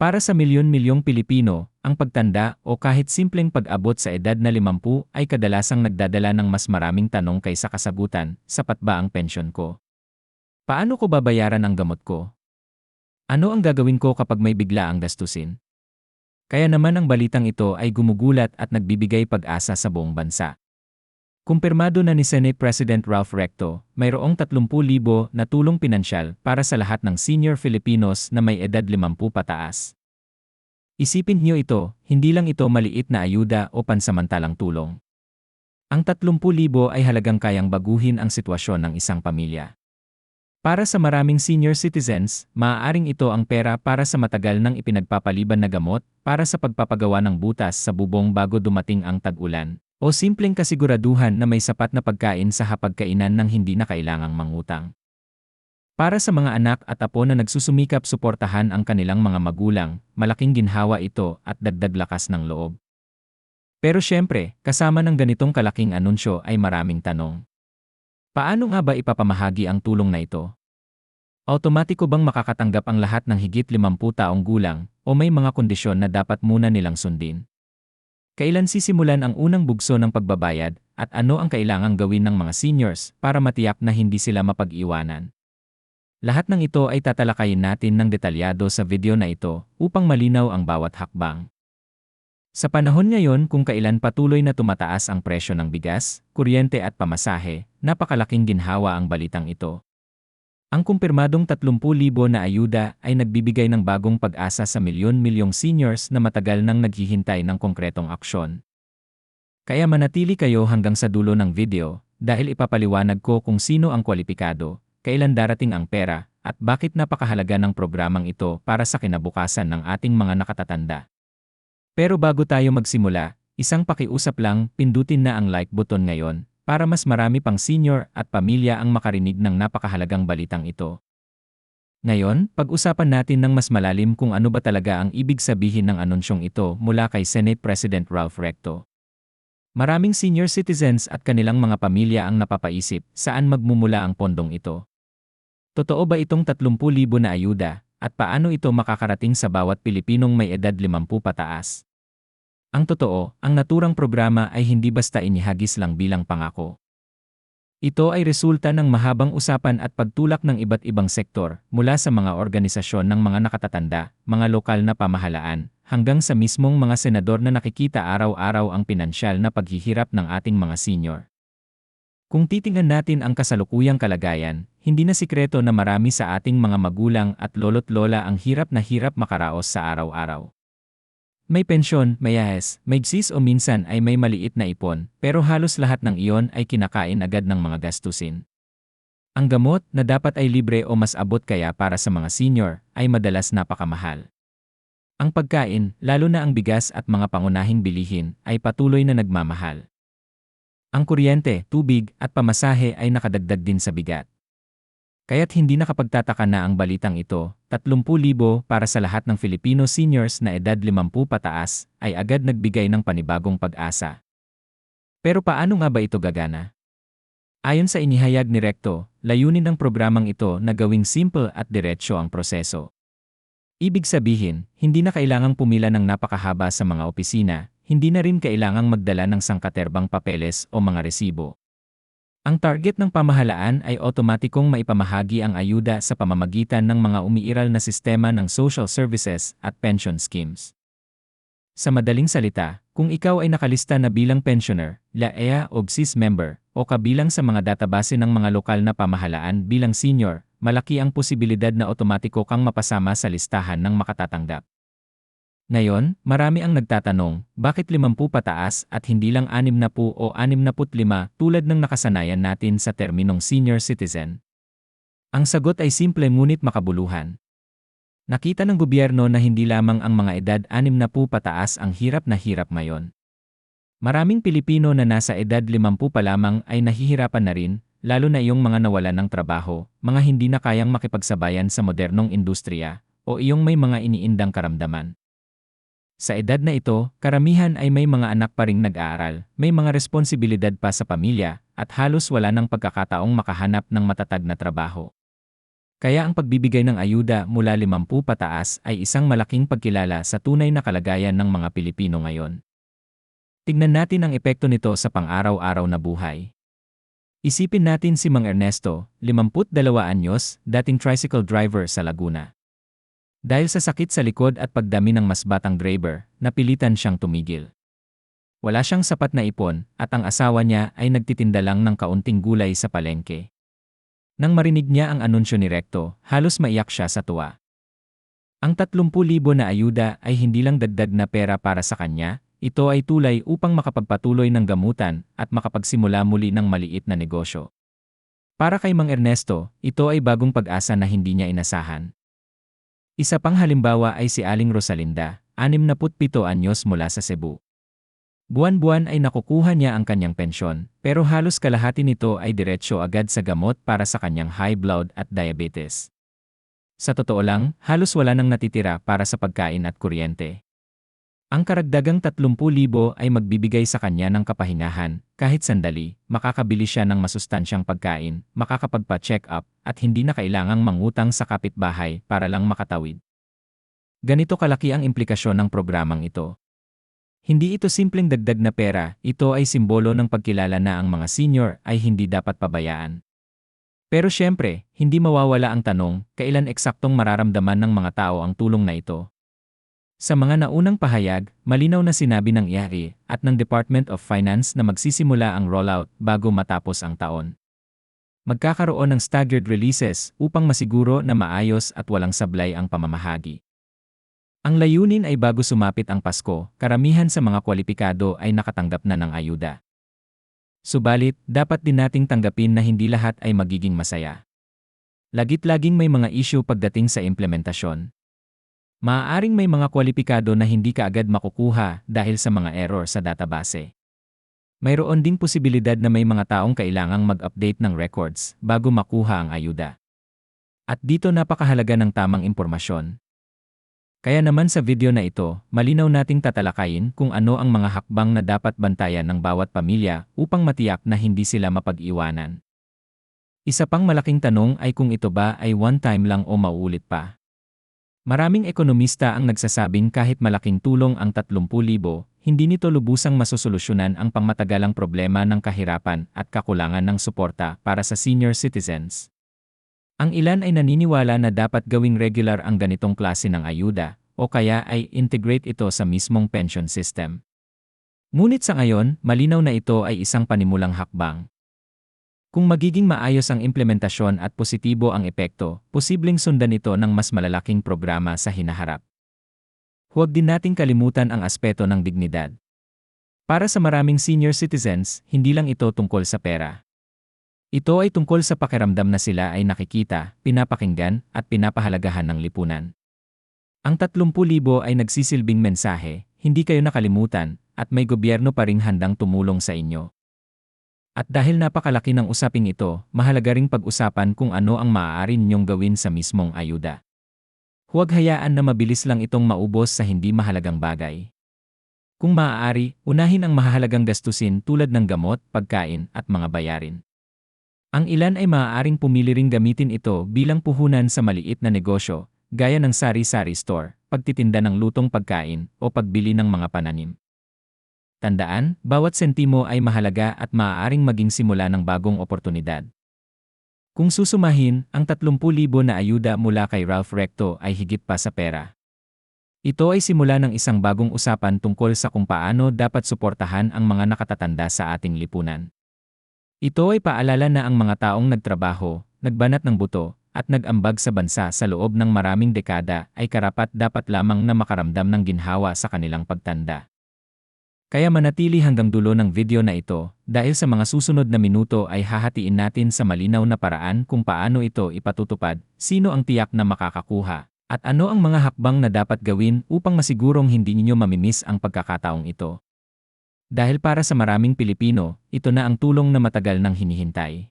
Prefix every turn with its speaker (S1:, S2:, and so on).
S1: Para sa milyon-milyong Pilipino, ang pagtanda o kahit simpleng pag-abot sa edad na 50 ay kadalasang nagdadala ng mas maraming tanong kaysa kasagutan, sapat ba ang pensyon ko? Paano ko babayaran ang gamot ko? Ano ang gagawin ko kapag may bigla ang gastusin? Kaya naman ang balitang ito ay gumugulat at nagbibigay pag-asa sa buong bansa. Kumpirmado na ni Senate President Ralph Recto, mayroong 30,000 na tulong pinansyal para sa lahat ng senior Filipinos na may edad 50 pataas. Isipin niyo ito, hindi lang ito maliit na ayuda o pansamantalang tulong. Ang 30,000 ay halagang kayang baguhin ang sitwasyon ng isang pamilya. Para sa maraming senior citizens, maaaring ito ang pera para sa matagal ng ipinagpapaliban na gamot, para sa pagpapagawa ng butas sa bubong bago dumating ang tag-ulan, o simpleng kasiguraduhan na may sapat na pagkain sa hapagkainan ng hindi na kailangang mangutang. Para sa mga anak at apo na nagsusumikap suportahan ang kanilang mga magulang, malaking ginhawa ito at dagdag lakas ng loob. Pero syempre, kasama ng ganitong kalaking anunsyo ay maraming tanong. Paano nga ba ipapamahagi ang tulong na ito? Automatiko bang makakatanggap ang lahat ng higit 50 taong gulang o may mga kondisyon na dapat muna nilang sundin? Kailan sisimulan ang unang bugso ng pagbabayad at ano ang kailangang gawin ng mga seniors para matiyak na hindi sila mapag-iwanan? Lahat ng ito ay tatalakayin natin ng detalyado sa video na ito upang malinaw ang bawat hakbang. Sa panahon ngayon kung kailan patuloy na tumataas ang presyo ng bigas, kuryente at pamasahe, napakalaking ginhawa ang balitang ito. Ang kumpirmadong 30,000 na ayuda ay nagbibigay ng bagong pag-asa sa milyon-milyong seniors na matagal nang naghihintay ng konkretong aksyon. Kaya manatili kayo hanggang sa dulo ng video dahil ipapaliwanag ko kung sino ang kwalipikado, kailan darating ang pera, at bakit napakahalaga ng programang ito para sa kinabukasan ng ating mga nakatatanda. Pero bago tayo magsimula, isang pakiusap lang, pindutin na ang like button ngayon para mas marami pang senior at pamilya ang makarinig ng napakahalagang balitang ito. Ngayon, pag-usapan natin ng mas malalim kung ano ba talaga ang ibig sabihin ng anunsyong ito mula kay Senate President Ralph Recto. Maraming senior citizens at kanilang mga pamilya ang napapaisip saan magmumula ang pondong ito. Totoo ba itong 30,000 na ayuda at paano ito makakarating sa bawat Pilipinong may edad 50 pataas? Ang totoo, ang naturang programa ay hindi basta inihagis lang bilang pangako. Ito ay resulta ng mahabang usapan at pagtulak ng iba't ibang sektor, mula sa mga organisasyon ng mga nakatatanda, mga lokal na pamahalaan, hanggang sa mismong mga senador na nakikita araw-araw ang pinansyal na paghihirap ng ating mga senior. Kung titingnan natin ang kasalukuyang kalagayan, hindi na sikreto na marami sa ating mga magulang at lolo't lola ang hirap na hirap makaraos sa araw-araw. May pensyon, may ahas, may gsis o minsan ay may maliit na ipon, pero halos lahat ng iyon ay kinakain agad ng mga gastusin. Ang gamot na dapat ay libre o mas abot kaya para sa mga senior ay madalas napakamahal. Ang pagkain, lalo na ang bigas at mga pangunahing bilihin, ay patuloy na nagmamahal. Ang kuryente, tubig at pamasahe ay nakadagdag din sa bigat. Kaya't hindi nakapagtataka na ang balitang ito, 30,000 para sa lahat ng Filipino seniors na edad 50 pataas, ay agad nagbigay ng panibagong pag-asa. Pero paano nga ba ito gagana? Ayon sa inihayag ni Recto, layunin ng programang ito na gawing simple at diretsyo ang proseso. Ibig sabihin, hindi na kailangang pumila ng napakahaba sa mga opisina, hindi na rin kailangang magdala ng sangkaterbang papeles o mga resibo. Ang target ng pamahalaan ay otomatikong maipamahagi ang ayuda sa pamamagitan ng mga umiiral na sistema ng social services at pension schemes. Sa madaling salita, kung ikaw ay nakalista na bilang pensioner, LAEA o GSIS member, o kabilang sa mga database ng mga lokal na pamahalaan bilang senior, malaki ang posibilidad na otomatiko kang mapasama sa listahan ng makatatanggap. Ngayon, marami ang nagtatanong, bakit 50 pataas at hindi lang 60 o 65 tulad ng nakasanayan natin sa terminong senior citizen? Ang sagot ay simple ngunit makabuluhan. Nakita ng gobyerno na hindi lamang ang mga edad 60 pataas ang hirap na hirap ngayon. Maraming Pilipino na nasa edad 50 pa lamang ay nahihirapan na rin, lalo na iyong mga nawalan ng trabaho, mga hindi na kayang makipagsabayan sa modernong industriya, o iyong may mga iniindang karamdaman. Sa edad na ito, karamihan ay may mga anak pa ring nag-aaral, may mga responsibilidad pa sa pamilya, at halos wala ng pagkakataong makahanap ng matatag na trabaho. Kaya ang pagbibigay ng ayuda mula 50 pataas ay isang malaking pagkilala sa tunay na kalagayan ng mga Pilipino ngayon. Tignan natin ang epekto nito sa pang-araw-araw na buhay. Isipin natin si Mang Ernesto, 52 anyos, dating tricycle driver sa Laguna. Dahil sa sakit sa likod at pagdami ng mas batang driver, napilitan siyang tumigil. Wala siyang sapat na ipon at ang asawa niya ay nagtitinda lang ng kaunting gulay sa palengke. Nang marinig niya ang anunsyo ni Recto, halos maiyak siya sa tuwa. Ang 30,000 na ayuda ay hindi lang dagdag na pera para sa kanya, ito ay tulay upang makapagpatuloy ng gamutan at makapagsimula muli ng maliit na negosyo. Para kay Mang Ernesto, ito ay bagong pag-asa na hindi niya inasahan. Isa pang halimbawa ay si Aling Rosalinda, 67 anyos mula sa Cebu. Buwan-buwan ay nakukuha niya ang kanyang pensyon, pero halos kalahati nito ay diretsyo agad sa gamot para sa kanyang high blood at diabetes. Sa totoo lang, halos wala nang natitira para sa pagkain at kuryente. Ang karagdagang 30,000 ay magbibigay sa kanya ng kapahingahan, kahit sandali, makakabili siya ng masustansyang pagkain, makakapagpa-check up, at hindi na kailangang mangutang sa kapitbahay para lang makatawid. Ganito kalaki ang implikasyon ng programang ito. Hindi ito simpleng dagdag na pera, ito ay simbolo ng pagkilala na ang mga senior ay hindi dapat pabayaan. Pero syempre, hindi mawawala ang tanong, kailan eksaktong mararamdaman ng mga tao ang tulong na ito. Sa mga naunang pahayag, malinaw na sinabi ng IAE at ng Department of Finance na magsisimula ang rollout bago matapos ang taon. Magkakaroon ng staggered releases upang masiguro na maayos at walang sablay ang pamamahagi. Ang layunin ay bago sumapit ang Pasko, karamihan sa mga kwalipikado ay nakatanggap na ng ayuda. Subalit, dapat din nating tanggapin na hindi lahat ay magiging masaya. Lagit-laging may mga issue pagdating sa implementasyon. Maaaring may mga kwalipikado na hindi kaagad makukuha dahil sa mga error sa database. Mayroon ding posibilidad na may mga taong kailangang mag-update ng records bago makuha ang ayuda. At dito napakahalaga ng tamang impormasyon. Kaya naman sa video na ito, malinaw nating tatalakayin kung ano ang mga hakbang na dapat bantayan ng bawat pamilya upang matiyak na hindi sila mapag-iwanan. Isa pang malaking tanong ay kung ito ba ay one-time lang o mauulit pa. Maraming ekonomista ang nagsasabing kahit malaking tulong ang 30,000, hindi nito lubusang masosolusyonan ang pangmatagalang problema ng kahirapan at kakulangan ng suporta para sa senior citizens. Ang ilan ay naniniwala na dapat gawing regular ang ganitong klase ng ayuda, o kaya ay integrate ito sa mismong pension system. Ngunit sa ngayon, malinaw na ito ay isang panimulang hakbang. Kung magiging maayos ang implementasyon at positibo ang epekto, posibleng sundan ito ng mas malalaking programa sa hinaharap. Huwag din nating kalimutan ang aspeto ng dignidad. Para sa maraming senior citizens, hindi lang ito tungkol sa pera. Ito ay tungkol sa pakiramdam na sila ay nakikita, pinapakinggan, at pinapahalagahan ng lipunan. Ang 30,000 ay nagsisilbing mensahe, hindi kayo nakalimutan, at may gobyerno pa ring handang tumulong sa inyo. At dahil napakalaki ng usaping ito, mahalaga ring pag-usapan kung ano ang maaari ninyong gawin sa mismong ayuda. Huwag hayaan na mabilis lang itong maubos sa hindi mahalagang bagay. Kung maaari, unahin ang mahalagang gastusin tulad ng gamot, pagkain, at mga bayarin. Ang ilan ay maaaring pumili ring gamitin ito bilang puhunan sa maliit na negosyo, gaya ng sari-sari store, pagtitinda ng lutong pagkain, o pagbili ng mga pananim. Tandaan, bawat sentimo ay mahalaga at maaaring maging simula ng bagong oportunidad. Kung susumahin, ang 30,000 na ayuda mula kay Ralph Recto ay higit pa sa pera. Ito ay simula ng isang bagong usapan tungkol sa kung paano dapat suportahan ang mga nakatatanda sa ating lipunan. Ito ay paalala na ang mga taong nagtrabaho, nagbanat ng buto, at nag-ambag sa bansa sa loob ng maraming dekada ay karapat dapat lamang na makaramdam ng ginhawa sa kanilang pagtanda. Kaya manatili hanggang dulo ng video na ito, dahil sa mga susunod na minuto ay hahatiin natin sa malinaw na paraan kung paano ito ipatutupad, sino ang tiyak na makakakuha, at ano ang mga hakbang na dapat gawin upang masigurong hindi ninyo mamimiss ang pagkakataong ito. Dahil para sa maraming Pilipino, ito na ang tulong na matagal nang hinihintay.